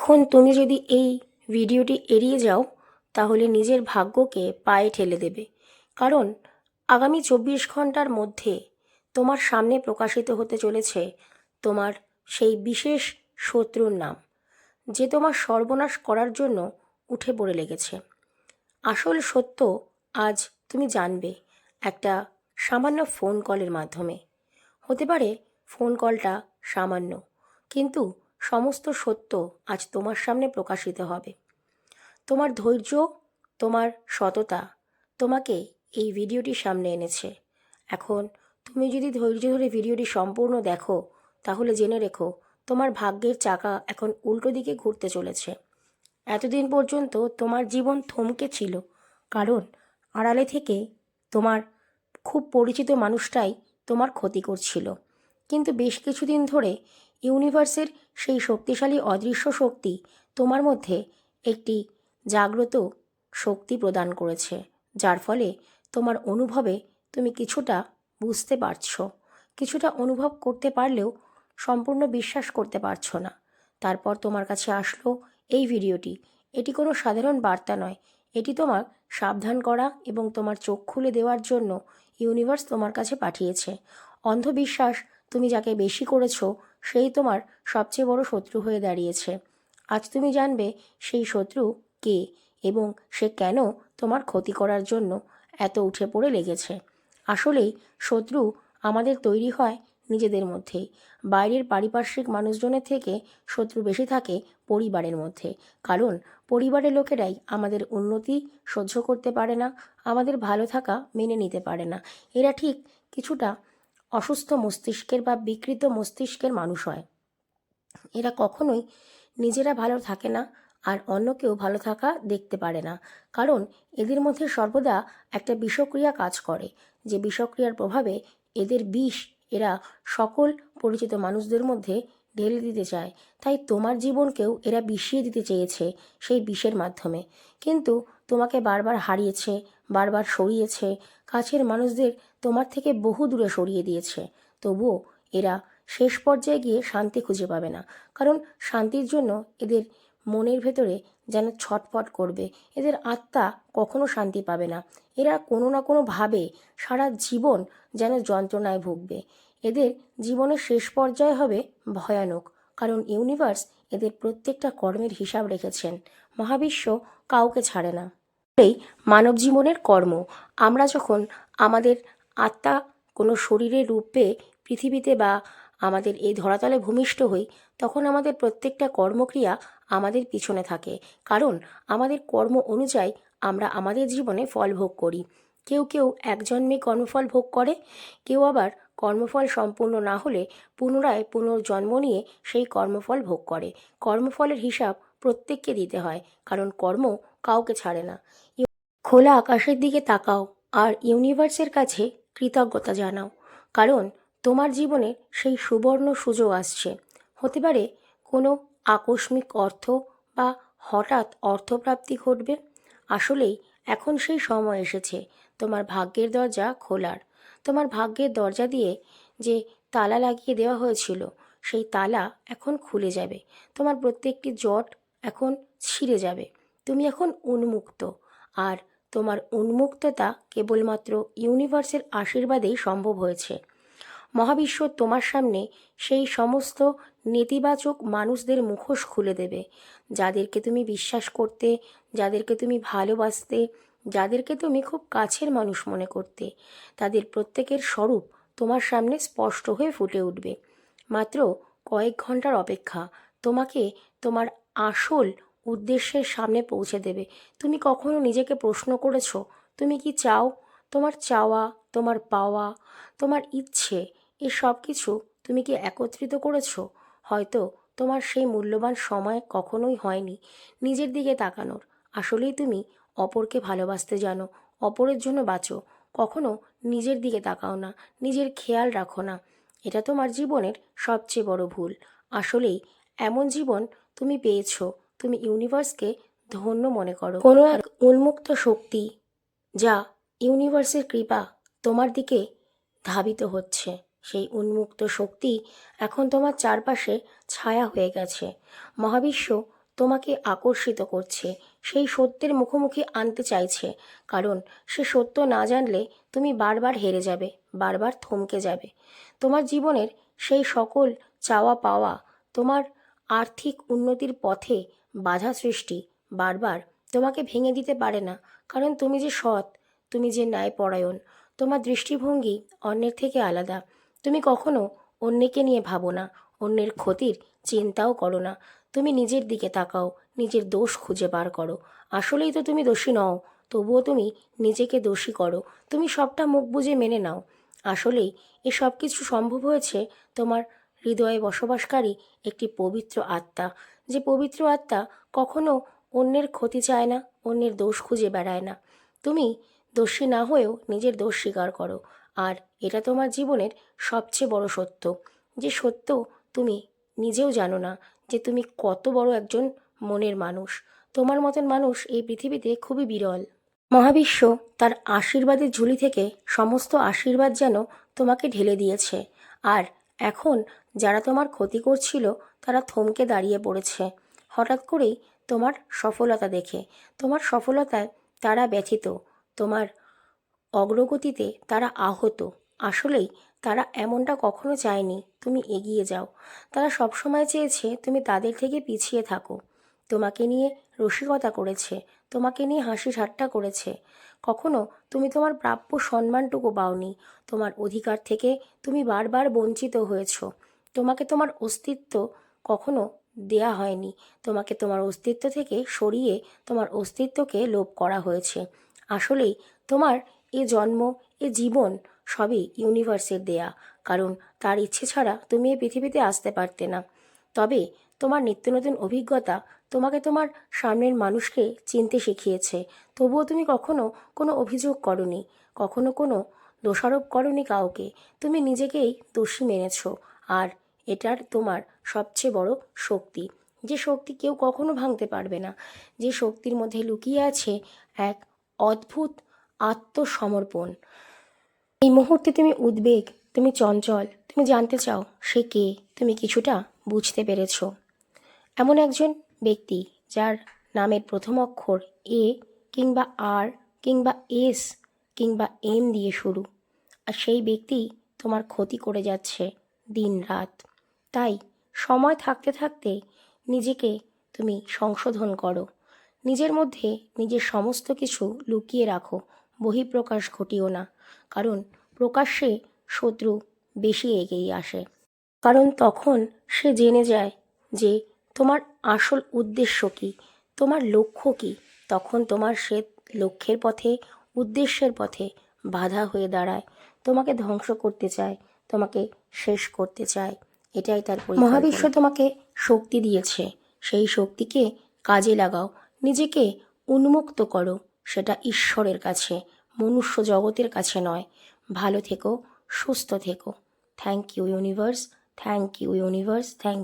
এখন তুমি যদি এই ভিডিওটি এড়িয়ে যাও, তাহলে নিজের ভাগ্যকে পায়ে ঠেলে দেবে। কারণ আগামী চব্বিশ ঘণ্টার মধ্যে তোমার সামনে প্রকাশিত হতে চলেছে তোমার সেই বিশেষ শত্রুর নাম, যে তোমার সর্বনাশ করার জন্য উঠে পড়ে লেগেছে। আসল সত্য আজ তুমি জানবে একটা সামান্য ফোন কলের মাধ্যমে। হতে পারে ফোন কলটা সামান্য, কিন্তু সমস্ত সত্য আজ তোমার সামনে প্রকাশিত হবে। তোমার ধৈর্য, তোমার সততা তোমাকে এই ভিডিওটি সামনে এনেছে। এখন তুমি যদি ধৈর্য ধরে ভিডিওটি সম্পূর্ণ দেখো, তাহলে জেনে রেখো তোমার ভাগ্যের চাকা এখন উল্টো দিকে ঘুরতে চলেছে। এতদিন পর্যন্ত তোমার জীবন থমকে ছিল, কারণ আড়ালে থেকে তোমার খুব পরিচিত মানুষটাই তোমার ক্ষতি করছিল। কিন্তু বেশ কিছুদিন ধরে ইউনিভার্সের সেই শক্তিশালী অদৃশ্য শক্তি তোমার মধ্যে একটি জাগ্রত শক্তি প্রদান করেছে, যার ফলে তোমার অনুভবে তুমি কিছুটা বুঝতে পারছ। কিছুটা অনুভব করতে পারলেও সম্পূর্ণ বিশ্বাস করতে পারছ না। তারপর তোমার কাছে আসলো এই ভিডিওটি। এটি কোনো সাধারণ বার্তা নয়। এটি তোমার সাবধান করা এবং তোমার চোখ খুলে দেওয়ার জন্য ইউনিভার্স তোমার কাছে পাঠিয়েছে। অন্ধবিশ্বাস তুমি যাকে বেশি করেছ, সেই তোমার সবচেয়ে বড় শত্রু হয়ে দাঁড়িয়েছে। আজ তুমি জানবে সেই শত্রু কে এবং সে কেন তোমার ক্ষতি করার জন্য এত উঠে পড়ে লেগেছে। আসলেই শত্রু আমাদের তৈরি হয় নিজেদের মধ্যেই বাইরের পারিপার্শ্বিক মানুষজনের থেকে শত্রু বেশি থাকে পরিবারের মধ্যে। কারণ পরিবারের লোকেরাই আমাদের উন্নতি সহ্য করতে পারে না, আমাদের ভালো থাকা মেনে নিতে পারে না। এরা ঠিক কিছুটা অসুস্থ মস্তিষ্কের বা বিকৃত মস্তিষ্কের মানুষ হয়। এরা কখনোই নিজেরা ভালো থাকে না আর অন্য কেউ ভালো থাকা দেখতে পারে না। কারণ এদের মধ্যে সর্বদা একটা বিষক্রিয়া কাজ করে। যে বিষক্রিয়ার প্রভাবে এদের বিষ এরা সকল পরিচিত মানুষদের মধ্যে ঢেলে দিতে চায়। তাই তোমার জীবনকেও এরা বিষিয়ে দিতে চেয়েছে সেই বিষের মাধ্যমে। কিন্তু তোমাকে বারবার হারিয়েছে, বারবার সরিয়েছে। কাছের মানুষদের তোমার থেকে বহু দূরে সরিয়ে দিয়েছে। তবুও এরা শেষ পর্যায়ে গিয়ে শান্তি খুঁজে পাবে না। কারণ শান্তির জন্য এদের মনের ভেতরে যেন ছটফট করবে। এদের আত্মা কখনো শান্তি পাবে না। এরা কোনো না কোনোভাবে সারা জীবন যেন যন্ত্রণায় ভুগবে। এদের জীবনের শেষ পর্যায়ে হবে ভয়ানক। কারণ ইউনিভার্স এদের প্রত্যেকটা কর্মের হিসাব রেখেছেন। মহাবিশ্ব কাউকে ছাড়ে না। এই মানব জীবনের কর্ম। আমরা যখন আমাদের আত্মা কোনো শরীরের রূপে পৃথিবীতে বা আমাদের এই ধরাতলে ভূমিষ্ঠ হই, তখন আমাদের প্রত্যেকটা কর্মক্রিয়া আমাদের পিছনে থাকে। কারণ আমাদের কর্ম অনুযায়ী আমরা আমাদের জীবনে ফল ভোগ করি। কেউ কেউ এক জন্মে কর্মফল ভোগ করে, কেউ আবার কর্মফল সম্পূর্ণ না হলে পুনরায় পুনর্জন্ম নিয়ে সেই কর্মফল ভোগ করে। কর্মফলের হিসাব প্রত্যেককে দিতে হয়, কারণ কর্ম কাউকে ছাড়ে না। খোলা আকাশের দিকে তাকাও, আর ইউনিভার্সের কাছে কৃতজ্ঞতা জানাও। কারণ তোমার জীবনে সেই সুবর্ণ সুযোগ আসছে। হতে পারে কোনো আকস্মিক অর্থ বা হঠাৎ অর্থপ্রাপ্তি ঘটবে। আসলেই এখন সেই সময় এসেছে। তোমার ভাগ্যের দরজা খোলার। তোমার ভাগ্যের দরজা দিয়ে যে তালা লাগিয়ে দেওয়া হয়েছিল, সেই তালা এখন খুলে যাবে। তোমার প্রত্যেকটি জট এখন ছিঁড়ে যাবে। তুমি এখন উন্মুক্ত। আর তোমার উন্মুক্ততা কেবলমাত্র ইউনিভার্সের আশীর্বাদেই সম্ভব হয়েছে। মহাবিশ্ব তোমার সামনে সেই সমস্ত নেতিবাচক মানুষদের মুখোশ খুলে দেবে, যাদেরকে তুমি বিশ্বাস করতে, যাদেরকে তুমি ভালোবাসতে, যাদেরকে তুমি খুব কাছের মানুষ মনে করতে। তাদের প্রত্যেকের স্বরূপ তোমার সামনে স্পষ্ট হয়ে ফুটে উঠবে। মাত্র কয়েক ঘণ্টার অপেক্ষা, তোমাকে তোমার আসল উদ্দেশ্যের সামনে পৌঁছে দেবে। তুমি কখনো নিজেকে প্রশ্ন করেছ, তুমি কি চাও তোমার চাওয়া, তোমার পাওয়া, তোমার ইচ্ছে, এ সব কিছু তুমি কি একত্রিত করেছ? হয়তো তোমার সেই মূল্যবান সময় কখনোই হয়নি। নিজের দিকে তাকানোর। আসলেই তুমি অপরকে ভালোবাসতে জানো, অপরের জন্য বাঁচো। কখনো নিজের দিকে তাকাও না, নিজের খেয়াল রাখো না। এটা তোমার জীবনের সবচেয়ে বড় ভুল। আসলেই এমন জীবন তুমি পেয়েছ। তুমি ইউনিভার্সকে ধন্য মনে করো। কোনো এক উন্মুক্ত শক্তি যা ইউনিভার্সের কৃপা তোমার দিকে ধাবিত হচ্ছে সেই উন্মুক্ত শক্তি এখন তোমার চারপাশে ছায়া হয়ে গেছে। মহাবিশ্ব তোমাকে আকর্ষিত করছে সেই সত্যের মুখোমুখি আনতে চাইছে কারণ সে সত্য না জানলে তুমি বারবার হেরে যাবে বারবার থমকে যাবে। তোমার জীবনের সেই সকল চাওয়া পাওয়া তোমার আর্থিক উন্নতির পথে বাধা সৃষ্টি বারবার তোমাকে ভেঙে দিতে পারে না। কারণ তুমি যে সৎ, তুমি যে ন্যায় পরায়ণ তোমার দৃষ্টিভঙ্গি অন্যের থেকে আলাদা। তুমি কখনো অন্যকে নিয়ে ভাবো না, অন্যের ক্ষতির চিন্তাও করো না। তুমি নিজের দিকে তাকাও, নিজের দোষ খুঁজে বার করো। আসলেই তো তুমি দোষী নও, তবুও তুমি নিজেকে দোষী করো। তুমি সবটা মুখ বুজে মেনে নাও। আসলেই এ সব কিছু সম্ভব হয়েছে তোমার হৃদয়ে বসবাসকারী একটি পবিত্র আত্মা। যে পবিত্র আত্মা কখনো অন্যের ক্ষতি চায় না, অন্যের দোষ খুঁজে বেড়ায় না। তুমি দোষী না হয়েও নিজের দোষ স্বীকার করো, আর এটা তোমার জীবনের সবচেয়ে বড় সত্য। যে সত্য তুমি নিজেও জানো না, যে তুমি কত বড় একজন মনের মানুষ। তোমার মতন মানুষ এই পৃথিবীতে খুবই বিরল। মহাবিশ্ব তার আশীর্বাদের ঝুলি থেকে সমস্ত আশীর্বাদ যেন তোমাকে ঢেলে দিয়েছে, আর এখন যারা তোমার ক্ষতি করছিল, তারা থমকে দাঁড়িয়ে পড়েছে। হঠাৎ করেই তোমার সফলতা দেখে। তোমার সফলতায় তারা ব্যথিত। তোমার অগ্রগতিতে তারা আহত। আসলেই তারা এমনটা কখনো চায়নি। তুমি এগিয়ে যাও। তারা সবসময় চেয়েছে তুমি তাদের থেকে পিছিয়ে থাকো। তোমাকে নিয়ে রসিকতা করেছে। তোমাকে নিয়ে হাসি ঠাট্টা করেছে। কখনো তুমি তোমার প্রাপ্য সম্মানটুকু পাওনি। তোমার অধিকার থেকে তুমি বারবার বঞ্চিত হয়েছ। তোমাকে তোমার অস্তিত্ব কখনো দেয়া হয়নি। তোমাকে তোমার অস্তিত্ব থেকে সরিয়ে তোমার অস্তিত্বকে লোপ করা হয়েছে। আসলেই তোমার এ জন্ম, এ জীবন সবই ইউনিভার্সের দেয়া। কারণ তার ইচ্ছে ছাড়া তুমি এই পৃথিবীতে আসতে পারতে না। তবে তোমার নিত্য নতুন অভিজ্ঞতা তোমাকে তোমার সামনের মানুষকে চিনতে শিখিয়েছে। তবুও তুমি কখনো কোনো অভিযোগ করনি, কখনো কোনো দোষারোপ করনি কাউকে। তুমি নিজেকেই দোষী মেনেছ, আর এটার তোমার সবচেয়ে বড় শক্তি। যে শক্তি কেউ কখনো ভাঙতে পারবে না। যে শক্তির মধ্যে লুকিয়ে আছে এক অদ্ভুত আত্মসমর্পণ। এই মুহূর্তে তুমি উদ্বেগ, তুমি চঞ্চল, তুমি জানতে চাও সে কে, তুমি কিছুটা বুঝতে পেরেছ। এমন একজন ব্যক্তি যার নামের প্রথম অক্ষর এ কিংবা আর কিংবা এস কিংবা এম দিয়ে শুরু। আর সেই ব্যক্তি তোমার ক্ষতি করে যাচ্ছে দিন রাত তাই সময় থাকতে থাকতে নিজেকে তুমি সংশোধন করো। নিজের মধ্যে নিজের সমস্ত কিছু লুকিয়ে রাখো। বহিঃপ্রকাশ ঘটিও না। কারণ প্রকাশ্যে শত্রু বেশি এগিয়ে আসে। কারণ তখন সে জেনে যায় যে তোমার আসল উদ্দেশ্য কী? তোমার লক্ষ্য কী? তখন তোমার সে লক্ষ্যের পথে, উদ্দেশ্যের পথে বাধা হয়ে দাঁড়ায়। তোমাকে ধ্বংস করতে চায়, তোমাকে শেষ করতে চায়। এটাই তার মহাবিশ্ব তোমাকে শক্তি দিয়েছে। সেই শক্তিকে কাজে লাগাও। নিজেকে উন্মুক্ত করো। সেটা ঈশ্বরের কাছে, মনুষ্য জগতের কাছে নয়। ভালো থেকো, সুস্থ থেকো। Thank you universe thank you universe thank